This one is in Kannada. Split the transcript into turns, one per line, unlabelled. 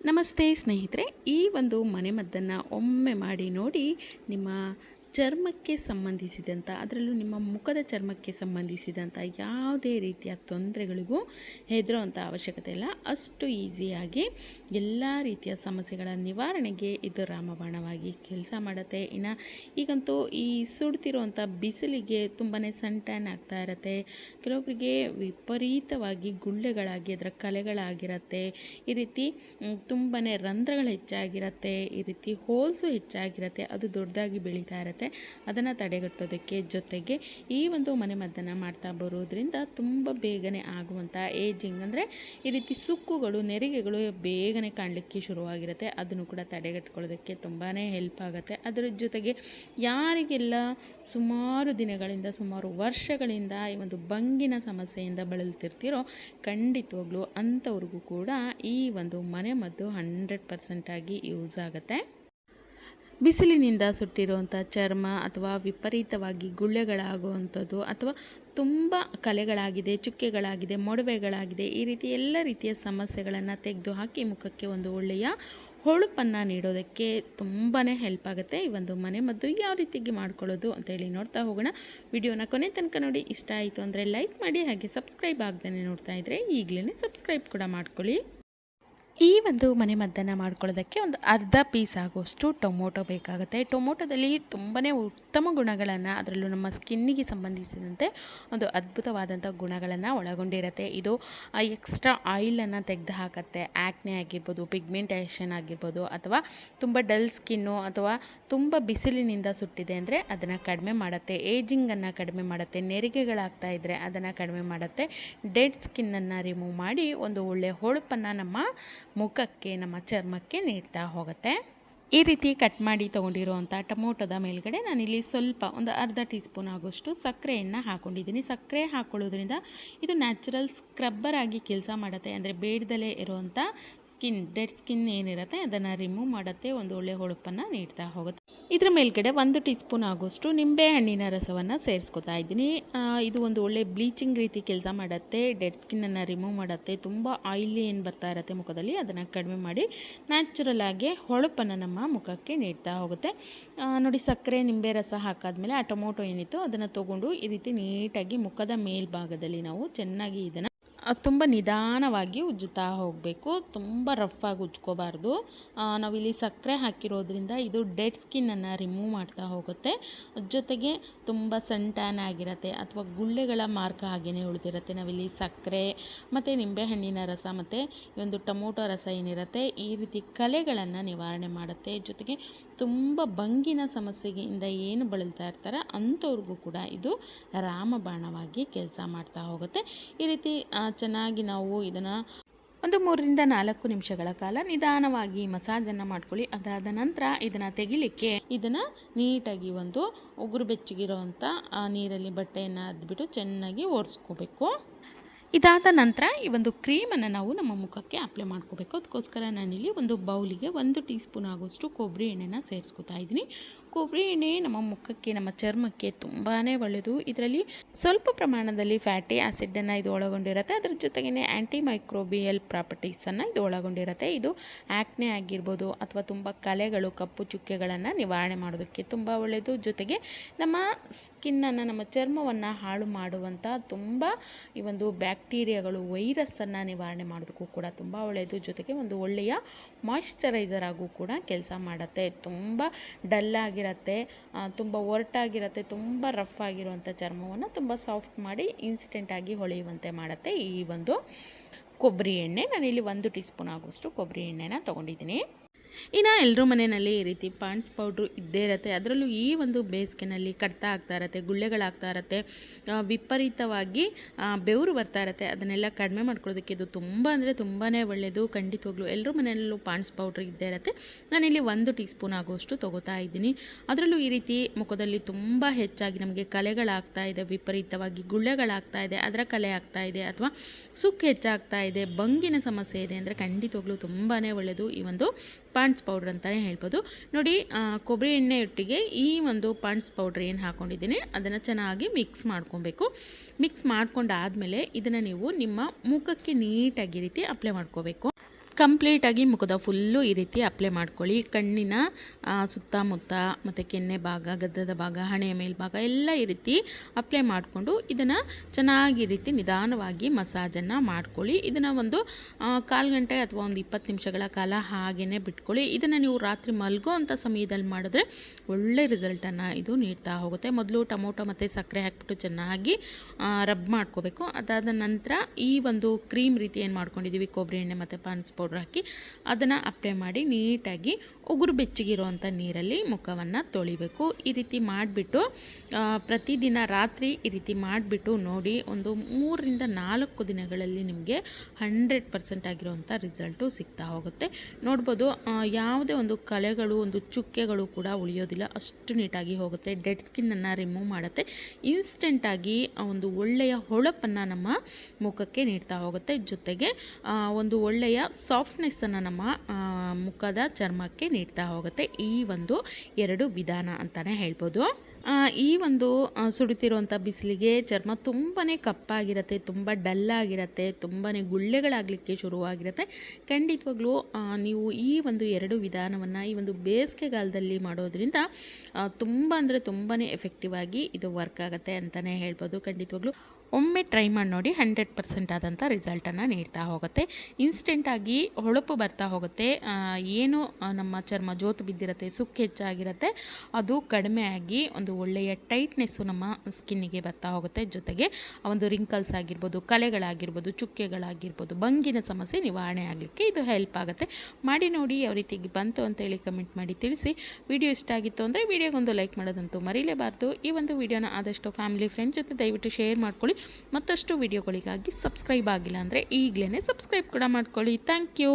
ನಮಸ್ತೆ ಸ್ನೇಹಿತರೆ ಈ ಒಂದು ಮನೆಮದ್ದನ್ನು ಒಮ್ಮೆ ಮಾಡಿ ನೋಡಿ ನಿಮ್ಮ ಚರ್ಮಕ್ಕೆ ಸಂಬಂಧಿಸಿದಂಥ ಅದರಲ್ಲೂ ನಿಮ್ಮ ಮುಖದ ಚರ್ಮಕ್ಕೆ ಸಂಬಂಧಿಸಿದಂಥ ಯಾವುದೇ ರೀತಿಯ ತೊಂದರೆಗಳಿಗೂ ಹೆದರುವಂಥ ಅವಶ್ಯಕತೆ ಇಲ್ಲ. ಅಷ್ಟು ಈಸಿಯಾಗಿ ಎಲ್ಲ ರೀತಿಯ ಸಮಸ್ಯೆಗಳ ನಿವಾರಣೆಗೆ ಇದು ರಾಮಬಾಣವಾಗಿ ಕೆಲಸ ಮಾಡುತ್ತೆ. ಇನ್ನು ಈಗಂತೂ ಈ ಸುಡ್ತಿರುವಂಥ ಬಿಸಿಲಿಗೆ ತುಂಬಾ ಸನ್ ಆಗ್ತಾ ಇರುತ್ತೆ. ಕೆಲವೊಬ್ಬರಿಗೆ ವಿಪರೀತವಾಗಿ ಗುಳ್ಳೆಗಳಾಗಿ, ಅದರ ಕಲೆಗಳಾಗಿರತ್ತೆ. ಈ ರೀತಿ ತುಂಬಾ ರಂಧ್ರಗಳು ಹೆಚ್ಚಾಗಿರತ್ತೆ. ಈ ರೀತಿ ಹೋಲ್ಸು ಹೆಚ್ಚಾಗಿರುತ್ತೆ. ಅದು ದೊಡ್ಡದಾಗಿ ಬೆಳೀತಾ ಇರುತ್ತೆ. ಅದನ್ನು ತಡೆಗಟ್ಟೋದಕ್ಕೆ ಜೊತೆಗೆ ಈ ಒಂದು ಮನೆಮದ್ದನ್ನು ಮಾಡ್ತಾ ಬರೋದ್ರಿಂದ ತುಂಬ ಬೇಗನೆ ಆಗುವಂಥ ಏಜಿಂಗ್ ಅಂದರೆ ಈ ರೀತಿ ಸುಕ್ಕುಗಳು, ನೆರಿಗೆಗಳು ಬೇಗನೆ ಕಾಣಲಿಕ್ಕೆ ಶುರುವಾಗಿರುತ್ತೆ. ಅದನ್ನು ಕೂಡ ತಡೆಗಟ್ಕೊಳ್ಳೋದಕ್ಕೆ ತುಂಬಾ ಹೆಲ್ಪ್ ಆಗುತ್ತೆ. ಅದರ ಜೊತೆಗೆ ಯಾರಿಗೆಲ್ಲ ಸುಮಾರು ದಿನಗಳಿಂದ, ಸುಮಾರು ವರ್ಷಗಳಿಂದ ಈ ಒಂದು ಬಂಗಿನ ಸಮಸ್ಯೆಯಿಂದ ಬಳಲ್ತಿರ್ತಿರೋ ಖಂಡಿತವಾಗ್ಲೂ ಅಂಥವ್ರಿಗೂ ಕೂಡ ಈ ಒಂದು ಮನೆಮದ್ದು ಹಂಡ್ರೆಡ್ ಪರ್ಸೆಂಟಾಗಿ ಯೂಸ್ ಆಗುತ್ತೆ. ಬಿಸಿಲಿನಿಂದ ಸುಟ್ಟಿರುವಂಥ ಚರ್ಮ ಅಥವಾ ವಿಪರೀತವಾಗಿ ಗುಳ್ಳೆಗಳಾಗುವಂಥದ್ದು ಅಥವಾ ತುಂಬ ಕಲೆಗಳಾಗಿದೆ, ಚುಕ್ಕೆಗಳಾಗಿದೆ, ಮೊಡವೆಗಳಾಗಿದೆ, ಈ ರೀತಿ ಎಲ್ಲ ರೀತಿಯ ಸಮಸ್ಯೆಗಳನ್ನು ತೆಗೆದು ಹಾಕಿ ಮುಖಕ್ಕೆ ಒಂದು ಒಳ್ಳೆಯ ಹೊಳಪನ್ನು ನೀಡೋದಕ್ಕೆ ತುಂಬಾ ಹೆಲ್ಪ್ ಆಗುತ್ತೆ. ಈ ಒಂದು ಮನೆಮದ್ದು ಯಾವ ರೀತಿಗೆ ಮಾಡ್ಕೊಳ್ಳೋದು ಅಂತೇಳಿ ನೋಡ್ತಾ ಹೋಗೋಣ. ವಿಡಿಯೋನ ಕೊನೆ ತನಕ ನೋಡಿ. ಇಷ್ಟ ಆಯಿತು ಅಂದರೆ ಲೈಕ್ ಮಾಡಿ ಹಾಗೆ ಸಬ್ಸ್ಕ್ರೈಬ್ ಆಗದೇ ನೋಡ್ತಾ ಇದ್ದರೆ ಈಗಲೇ ಸಬ್ಸ್ಕ್ರೈಬ್ ಕೂಡ ಮಾಡ್ಕೊಳ್ಳಿ. ಈ ಒಂದು ಮನೆ ಮದ್ದನ್ನು ಮಾಡ್ಕೊಳ್ಳೋದಕ್ಕೆ ಒಂದು ಅರ್ಧ ಪೀಸ್ ಆಗುವಷ್ಟು ಟೊಮೊಟೊ ಬೇಕಾಗುತ್ತೆ. ಟೊಮೊಟೊದಲ್ಲಿ ತುಂಬಾ ಉತ್ತಮ ಗುಣಗಳನ್ನು ಅದರಲ್ಲೂ ನಮ್ಮ ಸ್ಕಿನ್ನಿಗೆ ಸಂಬಂಧಿಸಿದಂತೆ ಒಂದು ಅದ್ಭುತವಾದಂಥ ಗುಣಗಳನ್ನು ಒಳಗೊಂಡಿರುತ್ತೆ. ಇದು ಎಕ್ಸ್ಟ್ರಾ ಆಯಿಲನ್ನು ತೆಗೆದು ಹಾಕುತ್ತೆ ಆ್ಯಕ್ನೆ ಆಗಿರ್ಬೋದು ಪಿಗ್ಮೆಂಟೇಷನ್ ಆಗಿರ್ಬೋದು, ಅಥವಾ ತುಂಬ ಡಲ್ ಸ್ಕಿನ್ನು ಅಥವಾ ತುಂಬ ಬಿಸಿಲಿನಿಂದ ಸುಟ್ಟಿದೆ ಅಂದರೆ ಅದನ್ನು ಕಡಿಮೆ ಮಾಡುತ್ತೆ. ಏಜಿಂಗನ್ನು ಕಡಿಮೆ ಮಾಡುತ್ತೆ. ನೆರಿಗೆಗಳಾಗ್ತಾ ಇದ್ದರೆ ಅದನ್ನು ಕಡಿಮೆ ಮಾಡುತ್ತೆ. ಡೆಡ್ ಸ್ಕಿನ್ನನ್ನು ರಿಮೂವ್ ಮಾಡಿ ಒಂದು ಒಳ್ಳೆಯ ಹೊಳಪನ್ನು ನಮ್ಮ ಮುಖಕ್ಕೆ, ನಮ್ಮ ಚರ್ಮಕ್ಕೆ ನೀಡ್ತಾ ಹೋಗುತ್ತೆ. ಈ ರೀತಿ ಕಟ್ ಮಾಡಿ ತೊಗೊಂಡಿರುವಂಥ ಟೊಮೊಟೊದ ಮೇಲ್ಗಡೆ ನಾನಿಲ್ಲಿ ಸ್ವಲ್ಪ ಒಂದು ಅರ್ಧ ಟೀ ಸ್ಪೂನ್ ಆಗೋಷ್ಟು ಸಕ್ಕರೆಯನ್ನು ಹಾಕ್ಕೊಂಡಿದ್ದೀನಿ ಸಕ್ಕರೆ ಹಾಕ್ಕೊಳ್ಳೋದ್ರಿಂದ ಇದು ನ್ಯಾಚುರಲ್ ಸ್ಕ್ರಬ್ಬರ್ ಆಗಿ ಕೆಲಸ ಮಾಡುತ್ತೆ. ಅಂದರೆ ಬೇಡದಲ್ಲೇ ಇರುವಂಥ ಸ್ಕಿನ್ ಡೆಡ್ ಸ್ಕಿನ್ ಏನಿರುತ್ತೆ, ಅದನ್ನು ರಿಮೂವ್ ಮಾಡುತ್ತೆ, ಒಂದು ಒಳ್ಳೆ ಹೊಳಪನ್ನು ನೀಡ್ತಾ ಹೋಗುತ್ತೆ. ಇದರ ಮೇಲ್ಗಡೆ ಒಂದು ಟೀ ಸ್ಪೂನ್ ಆಗೋಷ್ಟು ನಿಂಬೆ ಹಣ್ಣಿನ ರಸವನ್ನು ಸೇರಿಸ್ಕೊತಾ ಇದ್ದೀನಿ. ಇದು ಒಂದು ಒಳ್ಳೆ ಬ್ಲೀಚಿಂಗ್ ರೀತಿ ಕೆಲಸ ಮಾಡುತ್ತೆ ಡೆಡ್ ಸ್ಕಿನ್ನನ್ನು ರಿಮೂವ್ ಮಾಡುತ್ತೆ, ತುಂಬ ಆಯಿಲಿ ಏನು ಬರ್ತಾ ಇರುತ್ತೆ ಮುಖದಲ್ಲಿ, ಅದನ್ನು ಕಡಿಮೆ ಮಾಡಿ ನ್ಯಾಚುರಲ್ ಆಗಿ ಹೊಳಪನ್ನು ನಮ್ಮ ಮುಖಕ್ಕೆ ನೀಡ್ತಾ ಹೋಗುತ್ತೆ. ನೋಡಿ ಸಕ್ಕರೆ, ನಿಂಬೆ ರಸ ಹಾಕಾದ್ಮೇಲೆ ಆ ಟೊಮೊಟೊ ಏನಿತ್ತು ಅದನ್ನು ತೊಗೊಂಡು ಈ ರೀತಿ ನೀಟಾಗಿ ಮುಖದ ಮೇಲ್ಭಾಗದಲ್ಲಿ ನಾವು ಚೆನ್ನಾಗಿ ಇದನ್ನು ತುಂಬ ನಿಧಾನವಾಗಿ ಉಜ್ಜುತ್ತಾ ಹೋಗಬೇಕು. ತುಂಬ ರಫಾಗಿ ಉಜ್ಕೋಬಾರ್ದು. ನಾವಿಲ್ಲಿ ಸಕ್ಕರೆ ಹಾಕಿರೋದ್ರಿಂದ ಇದು ಡೆಡ್ ಸ್ಕಿನ್ನನ್ನು ರಿಮೂವ್ ಮಾಡ್ತಾ ಹೋಗುತ್ತೆ. ಜೊತೆಗೆ ತುಂಬ ಸನ್ ಟ್ಯಾನ್ ಆಗಿರುತ್ತೆ ಅಥವಾ ಗುಳ್ಳೆಗಳ ಮಾರ್ಕ್ ಹಾಗೆಯೇ ಉಳಿದಿರುತ್ತೆ. ನಾವಿಲ್ಲಿ ಸಕ್ಕರೆ ಮತ್ತು ನಿಂಬೆಹಣ್ಣಿನ ರಸ ಮತ್ತು ಒಂದು ಟೊಮೊಟೊ ರಸ ಏನಿರುತ್ತೆ ಈ ರೀತಿ ಕಲೆಗಳನ್ನು ನಿವಾರಣೆ ಮಾಡುತ್ತೆ. ಜೊತೆಗೆ ತುಂಬ ಬಂಗಿನ ಸಮಸ್ಯೆಯಿಂದ ಏನು ಬಳಲ್ತಾ ಇರ್ತಾರೆ ಅಂಥವ್ರಿಗೂ ಕೂಡ ಇದು ರಾಮಬಾಣವಾಗಿ ಕೆಲಸ ಮಾಡ್ತಾ ಹೋಗುತ್ತೆ. ಈ ರೀತಿ ಚೆನ್ನಾಗಿ ನಾವು ಇದನ್ನು ಒಂದು ಮೂರರಿಂದ ನಾಲ್ಕು ನಿಮಿಷಗಳ ಕಾಲ ನಿಧಾನವಾಗಿ ಮಸಾಜನ್ನು ಮಾಡ್ಕೊಳ್ಳಿ. ಅದಾದ ನಂತರ ಇದನ್ನು ತೆಗಿಲಿಕ್ಕೆ ಇದನ್ನು ನೀಟಾಗಿ ಒಂದು ಉಗುರು ಬೆಚ್ಚಗಿರೋವಂಥ ನೀರಲ್ಲಿ ಬಟ್ಟೆಯನ್ನು ಅದ್ಬಿಟ್ಟು ಚೆನ್ನಾಗಿ ಒರೆಸ್ಕೋಬೇಕು. ಇದಾದ ನಂತರ ಈ ಒಂದು ಕ್ರೀಮನ್ನು ನಾವು ನಮ್ಮ ಮುಖಕ್ಕೆ ಅಪ್ಲೈ ಮಾಡ್ಕೋಬೇಕು. ಅದಕ್ಕೋಸ್ಕರ ನಾನಿಲ್ಲಿ ಒಂದು ಬೌಲಿಗೆ ಒಂದು ಟೀ ಸ್ಪೂನ್ ಆಗೋಷ್ಟು ಕೊಬ್ಬರಿ ಎಣ್ಣೆನ ಸೇರಿಸ್ಕೊತಾ ಇದ್ದೀನಿ. ಕೊಬ್ಬರಿ ಎಣ್ಣೆ ನಮ್ಮ ಮುಖಕ್ಕೆ, ನಮ್ಮ ಚರ್ಮಕ್ಕೆ ತುಂಬಾ ಒಳ್ಳೆಯದು. ಇದರಲ್ಲಿ ಸ್ವಲ್ಪ ಪ್ರಮಾಣದಲ್ಲಿ ಫ್ಯಾಟಿ ಆ್ಯಸಿಡನ್ನು ಇದು ಒಳಗೊಂಡಿರುತ್ತೆ. ಅದ್ರ ಜೊತೆಗೇ ಆ್ಯಂಟಿ ಮೈಕ್ರೋಬಿಯಲ್ ಪ್ರಾಪರ್ಟೀಸನ್ನು ಇದು ಒಳಗೊಂಡಿರುತ್ತೆ. ಇದು ಆ್ಯಕ್ನೆ ಆಗಿರ್ಬೋದು ಅಥವಾ ತುಂಬ ಕಲೆಗಳು, ಕಪ್ಪು ಚುಕ್ಕೆಗಳನ್ನು ನಿವಾರಣೆ ಮಾಡೋದಕ್ಕೆ ತುಂಬ ಒಳ್ಳೆಯದು. ಜೊತೆಗೆ ನಮ್ಮ ಸ್ಕಿನ್ನನ್ನು ನಮ್ಮ ಚರ್ಮವನ್ನು ಹಾಳು ಮಾಡುವಂಥ ತುಂಬ ಈ ಒಂದು ಬ್ಯಾಕ್ಟೀರಿಯಾಗಳು ವೈರಸ್ಸನ್ನು ನಿವಾರಣೆ ಮಾಡೋದಕ್ಕೂ ಕೂಡ ತುಂಬ ಒಳ್ಳೆಯದು. ಜೊತೆಗೆ ಒಂದು ಒಳ್ಳೆಯ ಮಾಯಿಶ್ಚರೈಸರ್ ಆಗೂ ಕೂಡ ಕೆಲಸ ಮಾಡುತ್ತೆ. ತುಂಬ ಡಲ್ಲಾಗಿರುತ್ತೆ ತುಂಬ ಒರಟಾಗಿರುತ್ತೆ, ತುಂಬ ರಫ್ ಆಗಿರುವಂಥ ಚರ್ಮವನ್ನು ತುಂಬ ಸಾಫ್ಟ್ ಮಾಡಿ ಇನ್ಸ್ಟೆಂಟಾಗಿ ಹೊಳೆಯುವಂತೆ ಮಾಡುತ್ತೆ ಈ ಒಂದು ಕೊಬ್ಬರಿ ಎಣ್ಣೆ. ನಾನಿಲ್ಲಿ ಒಂದು ಟೀ ಸ್ಪೂನ್ ಆಗೋಷ್ಟು ಕೊಬ್ಬರಿ ಎಣ್ಣೆನ ತೊಗೊಂಡಿದ್ದೀನಿ. ಇನ್ನು ಎಲ್ಲರೂ ಮನೆಯಲ್ಲಿ ಈ ರೀತಿ ಪಾಂಡ್ಸ್ ಪೌಡ್ರು ಇದ್ದೇ ಇರುತ್ತೆ. ಅದರಲ್ಲೂ ಈ ಒಂದು ಬೇಸಿಗೆನಲ್ಲಿ ಕಡ್ತ ಆಗ್ತಾ ಇರುತ್ತೆ, ಗುಳ್ಳೆಗಳಾಗ್ತಾ ಇರತ್ತೆ ವಿಪರೀತವಾಗಿ ಬೆವರು ಬರ್ತಾ ಇರುತ್ತೆ. ಅದನ್ನೆಲ್ಲ ಕಡಿಮೆ ಮಾಡ್ಕೊಳ್ಳೋದಕ್ಕೆ ಇದು ತುಂಬ ಅಂದರೆ ತುಂಬಾ ಒಳ್ಳೆಯದು ಖಂಡಿತವಾಗ್ಲೂ ಎಲ್ಲರೂ ಮನೆಯಲ್ಲೂ ಪಾಂಡ್ಸ್ ಪೌಡ್ರ್ ಇದ್ದೇ ಇರುತ್ತೆ. ನಾನಿಲ್ಲಿ ಒಂದು ಟೀ ಸ್ಪೂನ್ ಆಗೋಷ್ಟು ತೊಗೋತಾ ಇದ್ದೀನಿ. ಅದರಲ್ಲೂ ಈ ರೀತಿ ಮುಖದಲ್ಲಿ ತುಂಬ ಹೆಚ್ಚಾಗಿ ನಮಗೆ ಕಲೆಗಳಾಗ್ತಾ ಇದೆ, ವಿಪರೀತವಾಗಿ ಗುಳ್ಳೆಗಳಾಗ್ತಾ ಇದೆ, ಅದರ ಕಲೆ ಆಗ್ತಾ ಇದೆ ಅಥವಾ ಸುಕ್ಕು ಹೆಚ್ಚಾಗ್ತಾ ಇದೆ, ಬಂಗಿನ ಸಮಸ್ಯೆ ಇದೆ ಅಂದರೆ ಖಂಡಿತವಾಗ್ಲೂ ತುಂಬಾ ಒಳ್ಳೆಯದು ಈ ಒಂದು ಪಾಂಡ್ಸ್ ಪೌಡ್ರ್ ಅಂತಲೇ ಹೇಳ್ಬೋದು. ನೋಡಿ ಕೊಬ್ಬರಿ ಎಣ್ಣೆ ಒಟ್ಟಿಗೆ ಈ ಒಂದು ಪಾಂಡ್ಸ್ ಪೌಡ್ರ್ ಏನು ಹಾಕ್ಕೊಂಡಿದ್ದೀನಿ ಅದನ್ನು ಚೆನ್ನಾಗಿ ಮಿಕ್ಸ್ ಮಾಡ್ಕೊಬೇಕು. ಮಿಕ್ಸ್ ಮಾಡ್ಕೊಂಡಾದಮೇಲೆ ಇದನ್ನು ನೀವು ನಿಮ್ಮ ಮುಖಕ್ಕೆ ನೀಟಾಗಿ ರೀತಿ ಅಪ್ಲೈ ಮಾಡ್ಕೋಬೇಕು. ಕಂಪ್ಲೀಟಾಗಿ ಮುಖದ ಫುಲ್ಲು ಈ ರೀತಿ ಅಪ್ಲೈ ಮಾಡ್ಕೊಳ್ಳಿ. ಕಣ್ಣಿನ ಸುತ್ತಮುತ್ತ ಮತ್ತು ಕೆನ್ನೆ ಭಾಗ, ಗದ್ದದ ಭಾಗ, ಹಣೆಯ ಮೇಲ್ಭಾಗ ಎಲ್ಲ ಈ ರೀತಿ ಅಪ್ಲೈ ಮಾಡಿಕೊಂಡು ಇದನ್ನು ಚೆನ್ನಾಗಿ ರೀತಿ ನಿಧಾನವಾಗಿ ಮಸಾಜನ್ನು ಮಾಡ್ಕೊಳ್ಳಿ. ಇದನ್ನು ಒಂದು ಕಾಲು ಗಂಟೆ ಅಥವಾ ಒಂದು ಇಪ್ಪತ್ತು ನಿಮಿಷಗಳ ಕಾಲ ಹಾಗೇ ಬಿಟ್ಕೊಳ್ಳಿ. ಇದನ್ನು ನೀವು ರಾತ್ರಿ ಮಲ್ಗೋ ಅಂಥ ಸಮಯದಲ್ಲಿ ಮಾಡಿದ್ರೆ ಒಳ್ಳೆ ರಿಸಲ್ಟನ್ನು ಇದು ನೀಡ್ತಾ ಹೋಗುತ್ತೆ. ಮೊದಲು ಟೊಮೊಟೊ ಮತ್ತು ಸಕ್ಕರೆ ಹಾಕ್ಬಿಟ್ಟು ಚೆನ್ನಾಗಿ ರಬ್ ಮಾಡ್ಕೋಬೇಕು. ಅದಾದ ನಂತರ ಈ ಒಂದು ಕ್ರೀಮ್ ರೀತಿ ಏನು ಮಾಡ್ಕೊಂಡಿದ್ದೀವಿ ಕೊಬ್ಬರಿ ಎಣ್ಣೆ ಮತ್ತು ಪಾನ್ಸ್ ಪೌಡ್ರ್ ಹಾಕಿ ಅದನ್ನು ಅಪ್ಲೈ ಮಾಡಿ ನೀಟಾಗಿ ಉಗುರು ಬೆಚ್ಚಗಿರುವಂಥ ನೀರಲ್ಲಿ ಮುಖವನ್ನು ತೊಳಿಬೇಕು. ಈ ರೀತಿ ಮಾಡಿಬಿಟ್ಟು ಪ್ರತಿದಿನ ರಾತ್ರಿ ಈ ರೀತಿ ಮಾಡಿಬಿಟ್ಟು ನೋಡಿ ಒಂದು ಮೂರರಿಂದ ನಾಲ್ಕು ದಿನಗಳಲ್ಲಿ ನಿಮಗೆ ಹಂಡ್ರೆಡ್ ಪರ್ಸೆಂಟ್ ಆಗಿರುವಂಥ ರಿಸಲ್ಟು ಸಿಗ್ತಾ ಹೋಗುತ್ತೆ. ನೋಡ್ಬೋದು ಯಾವುದೇ ಒಂದು ಕಲೆಗಳು, ಒಂದು ಚುಕ್ಕೆಗಳು ಕೂಡ ಉಳಿಯೋದಿಲ್ಲ. ಅಷ್ಟು ನೀಟಾಗಿ ಹೋಗುತ್ತೆ. ಡೆಡ್ ಸ್ಕಿನ್ನನ್ನು ರಿಮೂವ್ ಮಾಡುತ್ತೆ. ಇನ್ಸ್ಟೆಂಟಾಗಿ ಒಂದು ಒಳ್ಳೆಯ ಹೊಳಪನ್ನು ನಮ್ಮ ಮುಖಕ್ಕೆ ನೀಡ್ತಾ ಹೋಗುತ್ತೆ. ಜೊತೆಗೆ ಒಂದು ಒಳ್ಳೆಯ ಸಾಫ್ಟ್ನೆಸ್ಸನ್ನು ನಮ್ಮ ಮುಖದ ಚರ್ಮಕ್ಕೆ ನೀಡ್ತಾ ಹೋಗುತ್ತೆ. ಈ ಒಂದು ಎರಡು ವಿಧಾನ ಅಂತಲೇ ಹೇಳ್ಬೋದು. ಈ ಒಂದು ಸುಡುತ್ತಿರುವಂಥ ಬಿಸಿಲಿಗೆ ಚರ್ಮ ತುಂಬಾ ಕಪ್ಪಾಗಿರುತ್ತೆ, ತುಂಬ ಡಲ್ಲಾಗಿರುತ್ತೆ ತುಂಬಾ ಗುಳ್ಳೆಗಳಾಗಲಿಕ್ಕೆ ಶುರುವಾಗಿರುತ್ತೆ. ಖಂಡಿತವಾಗ್ಲೂ ನೀವು ಈ ಒಂದು ಎರಡು ವಿಧಾನವನ್ನು ಈ ಒಂದು ಬೇಸಿಗೆಗಾಲದಲ್ಲಿ ಮಾಡೋದ್ರಿಂದ ತುಂಬ ಅಂದರೆ ತುಂಬಾ ಎಫೆಕ್ಟಿವ್ ಆಗಿ ಇದು ವರ್ಕ್ ಆಗುತ್ತೆ ಅಂತಲೇ ಹೇಳ್ಬೋದು ಖಂಡಿತವಾಗ್ಲೂ. ಒಮ್ಮೆ ಟ್ರೈ ಮಾಡಿ ನೋಡಿ ಹಂಡ್ರೆಡ್ ಪರ್ಸೆಂಟ್ ಆದಂಥ ರಿಸಲ್ಟನ್ನು ನೀಡ್ತಾ ಹೋಗುತ್ತೆ. ಇನ್ಸ್ಟೆಂಟಾಗಿ ಹೊಳಪು ಬರ್ತಾ ಹೋಗುತ್ತೆ. ಏನು ನಮ್ಮ ಚರ್ಮ ಜೋತು ಬಿದ್ದಿರುತ್ತೆ, ಸುಕ್ಕು ಹೆಚ್ಚಾಗಿರುತ್ತೆ, ಅದು ಕಡಿಮೆ ಆಗಿ ಒಂದು ಒಳ್ಳೆಯ ಟೈಟ್ನೆಸ್ಸು ನಮ್ಮ ಸ್ಕಿನ್ನಿಗೆ ಬರ್ತಾ ಹೋಗುತ್ತೆ. ಜೊತೆಗೆ ಒಂದು ರಿಂಕಲ್ಸ್ ಆಗಿರ್ಬೋದು, ಕಲೆಗಳಾಗಿರ್ಬೋದು, ಚುಕ್ಕೆಗಳಾಗಿರ್ಬೋದು, ಬಂಗಿನ ಸಮಸ್ಯೆ ನಿವಾರಣೆ ಆಗಲಿಕ್ಕೆ ಇದು ಹೆಲ್ಪ್ ಆಗುತ್ತೆ. ಮಾಡಿ ನೋಡಿ, ಯಾವ ರೀತಿಗೆ ಬಂತು ಅಂತೇಳಿ ಕಮೆಂಟ್ ಮಾಡಿ ತಿಳಿಸಿ. ವಿಡಿಯೋ ಇಷ್ಟ ಆಗಿತ್ತು ಅಂದರೆ ವಿಡಿಯೋಗೊಂದು ಲೈಕ್ ಮಾಡೋದಂತೂ ಮರೀಲೇಬಾರ್ದು. ಈ ಒಂದು ವಿಡಿಯೋನ ಆದಷ್ಟು ಫ್ಯಾಮಿಲಿ ಫ್ರೆಂಡ್ಸ್ ಜೊತೆ ದಯವಿಟ್ಟು ಶೇರ್ ಮಾಡ್ಕೊಳ್ಳಿ. ಮತ್ತಷ್ಟು ವಿಡಿಯೋಗಳಿಗಾಗಿ ಸಬ್ಸ್ಕ್ರೈಬ್ ಆಗಿಲ್ಲ ಅಂದರೆ ಈಗಲೇ ಸಬ್ಸ್ಕ್ರೈಬ್ ಕೂಡ ಮಾಡ್ಕೊಳ್ಳಿ. Thank you.